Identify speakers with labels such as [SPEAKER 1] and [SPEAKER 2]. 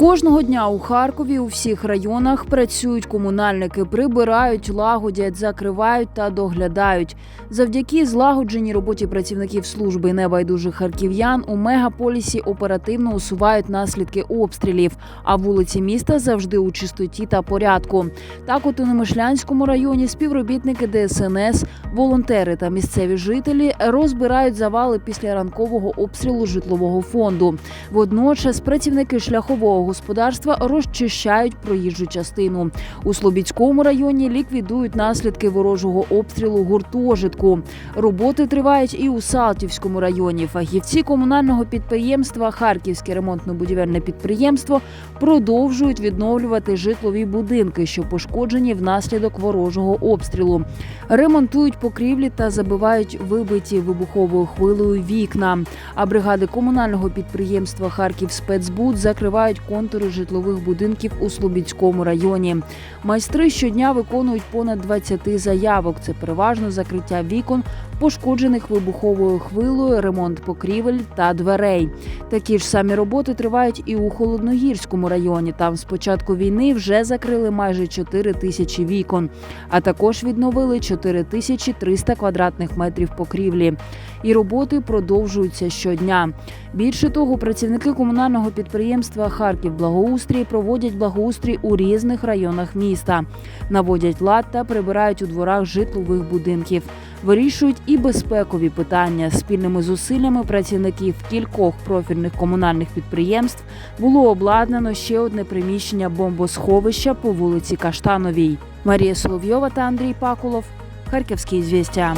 [SPEAKER 1] Кожного дня у Харкові у всіх районах працюють комунальники, прибирають, лагодять, закривають та доглядають. Завдяки злагодженій роботі працівників служби небайдужих харків'ян у мегаполісі оперативно усувають наслідки обстрілів, а вулиці міста завжди у чистоті та порядку. Так, от у Немишлянському районі співробітники ДСНС, волонтери та місцеві жителі розбирають завали після ранкового обстрілу житлового фонду. Водночас працівники шляхового господарства розчищають проїжджу частину. У Слобідському районі ліквідують наслідки ворожого обстрілу гуртожитку. Роботи тривають і у Салтівському районі. Фахівці комунального підприємства Харківське ремонтно-будівельне підприємство продовжують відновлювати житлові будинки, що пошкоджені внаслідок ворожого обстрілу. Ремонтують покрівлі та забивають вибиті вибуховою хвилею вікна. А бригади комунального підприємства Харків спецбуд закривають контури житлових будинків у Слобідському районі. Майстри щодня виконують понад 20 заявок. Це переважно закриття вікон, пошкоджених вибуховою хвилою, ремонт покрівель та дверей. Такі ж самі роботи тривають і у холодногірському районі. Там з початку війни вже закрили майже 4 тисячі вікон, а також відновили 4 тисячі 300 квадратних метрів покрівлі. І роботи продовжуються щодня. Більше того, працівники комунального підприємства Харків Благоустрій проводять благоустрій у різних районах міста, наводять лад та прибирають у дворах житлових будинків. Вирішують і безпекові питання спільними зусиллями працівників кількох профільних комунальних підприємств було обладнано ще одне приміщення бомбосховища по вулиці Каштановій. Марія Соловйова та Андрій Пакулов. Харківські звістя.